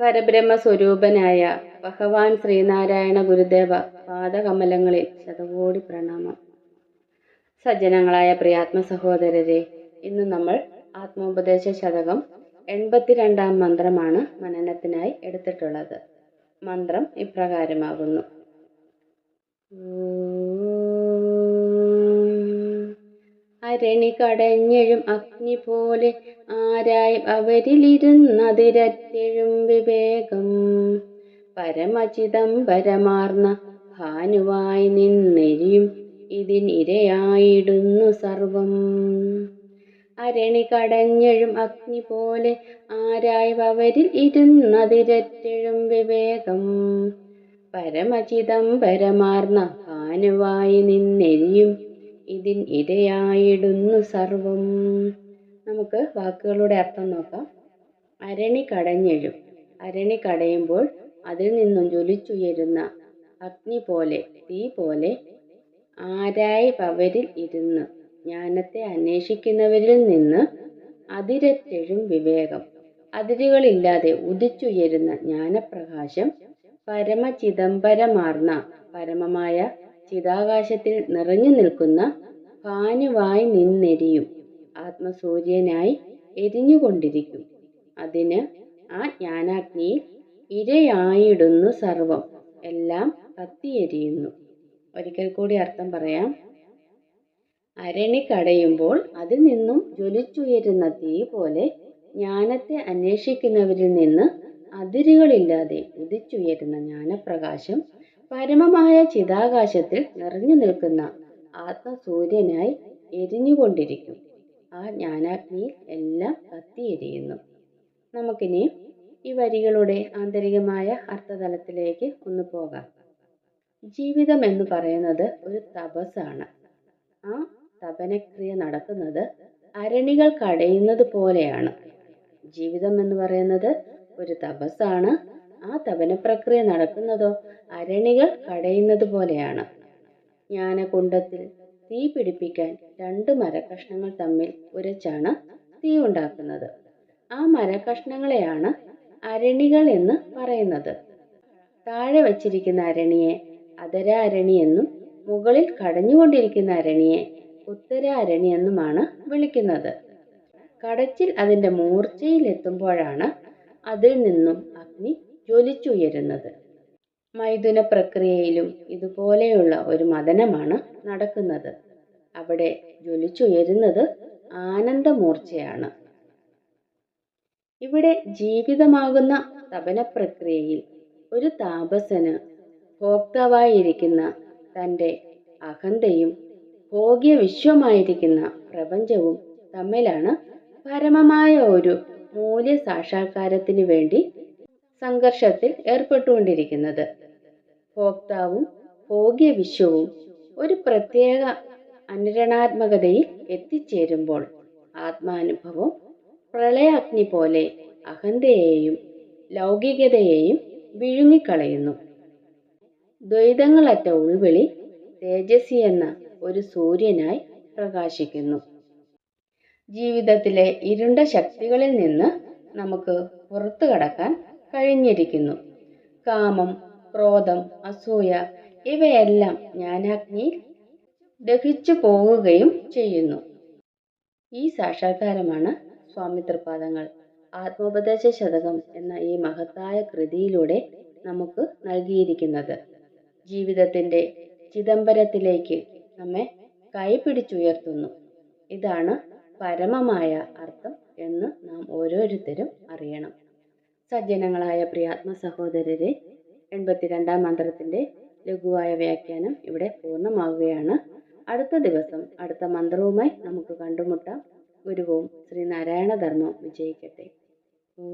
പരബ്രഹ്മസ്വരൂപനായ ഭഗവാൻ ശ്രീനാരായണ ഗുരുദേവ പാദകമലങ്ങളിൽ ശതകോടി പ്രണാമം. സജ്ജനങ്ങളായ പ്രിയാത്മ സഹോദരരെ ഇന്ന് നമ്മൾ ആത്മോപദേശ ശതകം എൺപത്തിരണ്ടാം മന്ത്രമാണ് മനനത്തിനായി എടുത്തിട്ടുള്ളത്. മന്ത്രം ഇപ്രകാരമാകുന്നു. അരണി കടഞ്ഞെഴും അഗ്നി പോലെ ആരായും അവരിലിരുന്നതിരറ്റെഴും വിവേകം. പരമചിദംബരമാർന്ന ഭാനുവായി നിന്നെരിയും ഇതിനിരയായിടുന്നു സർവം. അരണി കടഞ്ഞെഴും അഗ്നി പോലെ ആരായും അവരിൽ ഇരുന്നതിരറ്റെഴും വിവേകം. പരമചിദംബരമാർന്ന ഭാനുവായി നിന്നെരിയും ഇതിൻ ഇരയായിടുന്നു സർവം. നമുക്ക് വാക്കുകളുടെ അർത്ഥം നോക്കാം. അരണി കടഞ്ഞെഴും. അരണി കടയുമ്പോൾ അതിൽ നിന്നും ജ്വലിച്ചുയരുന്ന അഗ്നി പോലെ തീ പോലെ ആരായി പവരിൽ ഇരുന്ന് ജ്ഞാനത്തെ അന്വേഷിക്കുന്നവരിൽ നിന്ന് അതിരറ്റെഴും വിവേകം. അതിരുകളില്ലാതെ ഉദിച്ചുയരുന്ന ജ്ഞാനപ്രകാശം പരമചിദംബരമാർന്ന പരമമായ ചിതാകാശത്തിൽ നിറഞ്ഞു നിൽക്കുന്ന ഭാനുവായി നിന്നെരിയും. ആത്മസൂര്യനായി എരിഞ്ഞുകൊണ്ടിരിക്കും. അതിന് ആ ജ്ഞാനാഗ്നിയിൽ ഇരയായിടുന്നു സർവം. എല്ലാം കത്തിയെരിയുന്നു. ഒരിക്കൽ കൂടി അർത്ഥം പറയാം. അരണി കടയുമ്പോൾ അതിൽ നിന്നും ജ്വലിച്ചുയരുന്ന തീ പോലെ ജ്ഞാനത്തെ അന്വേഷിക്കുന്നവരിൽ നിന്ന് അതിരുകളില്ലാതെ ഉദിച്ചുയരുന്ന ജ്ഞാനപ്രകാശം പരമമായ ചിതാകാശത്തിൽ നിറഞ്ഞു നിൽക്കുന്ന ആത്മസൂര്യനായി എരിഞ്ഞുകൊണ്ടിരിക്കും. ആ ജ്ഞാനാഗ്നിയിൽ എല്ലാം കത്തിയെരിയുന്നു. നമുക്കിനി ഈ വരികളുടെ ആന്തരികമായ അർത്ഥതലത്തിലേക്ക് ഒന്ന് പോകാം. ജീവിതം എന്ന് പറയുന്നത് ഒരു തപസ്സാണ്. ആ തപനക്രിയ നടക്കുന്നത് അരണികൾ കടയുന്നത് പോലെയാണ്. ജീവിതം എന്ന് പറയുന്നത് ഒരു തപസ്സാണ്. ആ തപന പ്രക്രിയ നടക്കുന്നതോ അരണികൾ കടയുന്നത് പോലെയാണ്. ജ്ഞാനകുണ്ടത്തിൽ തീ പിടിപ്പിക്കാൻ രണ്ട് മരക്കഷ്ണങ്ങൾ തമ്മിൽ ഉരച്ചാണ് തീ ഉണ്ടാക്കുന്നത്. ആ മരക്കഷ്ണങ്ങളെയാണ് അരണികൾ എന്ന് പറയുന്നത്. താഴെ വച്ചിരിക്കുന്ന അരണിയെ അതര അരണി എന്നും മുകളിൽ കടഞ്ഞുകൊണ്ടിരിക്കുന്ന അരണിയെ ഉത്തര അരണി എന്നുമാണ് വിളിക്കുന്നത്. കടച്ചിൽ അതിന്റെ മൂർച്ചയിൽ എത്തുമ്പോഴാണ് അതിൽ നിന്നും അഗ്നി ജ്വലിച്ചുയരുന്നത്. മൈഥുന പ്രക്രിയയിലും ഇതുപോലെയുള്ള ഒരു മദനമാണ് നടക്കുന്നത്. അവിടെ ജ്വലിച്ചുയരുന്നത് ആനന്ദമൂർച്ചയാണ്. ഇവിടെ ജീവിതമാകുന്ന തപന പ്രക്രിയയിൽ ഒരു താപസന് ഭോക്താവായിരിക്കുന്ന തന്റെ അഹന്തയും ഭോഗ്യ വിശ്വമായിരിക്കുന്ന പ്രപഞ്ചവും തമ്മിലാണ് പരമമായ ഒരു മൂല്യ സാക്ഷാത്കാരത്തിന് വേണ്ടി സംഘർഷത്തിൽ ഏർപ്പെട്ടുകൊണ്ടിരിക്കുന്നത്. ഭോക്താവും ഭോഗ്യ വിശ്വവും ഒരു പ്രത്യേക അനുരണാത്മകതയിൽ എത്തിച്ചേരുമ്പോൾ ആത്മാനുഭവം പ്രളയാഗ്നി പോലെ അഹന്തയെയും ലൗകികതയെയും വിഴുങ്ങിക്കളയുന്നു. ദ്വൈതങ്ങളറ്റ ഉൾവിളി തേജസ്വി എന്ന ഒരു സൂര്യനായി പ്രകാശിക്കുന്നു. ജീവിതത്തിലെ ഇരുണ്ട ശക്തികളിൽ നിന്ന് നമുക്ക് പുറത്തു കടക്കാൻ കഴിഞ്ഞിരിക്കുന്നു. കാമം ക്രോധം അസൂയ ഇവയെല്ലാം ജ്ഞാനാഗ്നിയിൽ ദഹിച്ചു പോവുകയും ചെയ്യുന്നു. ഈ സാക്ഷാത്കാരമാണ് സ്വാമി തൃപാദങ്ങൾ ആത്മോപദേശ ശതകം എന്ന ഈ മഹത്തായ കൃതിയിലൂടെ നമുക്ക് നൽകിയിരിക്കുന്നത്. ജീവിതത്തിന്റെ ചിദംബരത്തിലേക്ക് നമ്മെ കൈപിടിച്ചുയർത്തുന്നു. ഇതാണ് പരമമായ അർത്ഥം എന്ന് നാം ഓരോരുത്തരും അറിയണം. സജ്ജനങ്ങളായ പ്രിയാത്മ സഹോദരരെ എൺപത്തിരണ്ടാം മന്ത്രത്തിന്റെ ലഘുവായ വ്യാഖ്യാനം ഇവിടെ പൂർണമാവുകയാണ്. അടുത്ത ദിവസം അടുത്ത മന്ത്രവുമായി നമുക്ക് കണ്ടുമുട്ടാം. ഗുരുവും ശ്രീനാരായണ ധർമ്മം വിജയിക്കട്ടെ. ഓ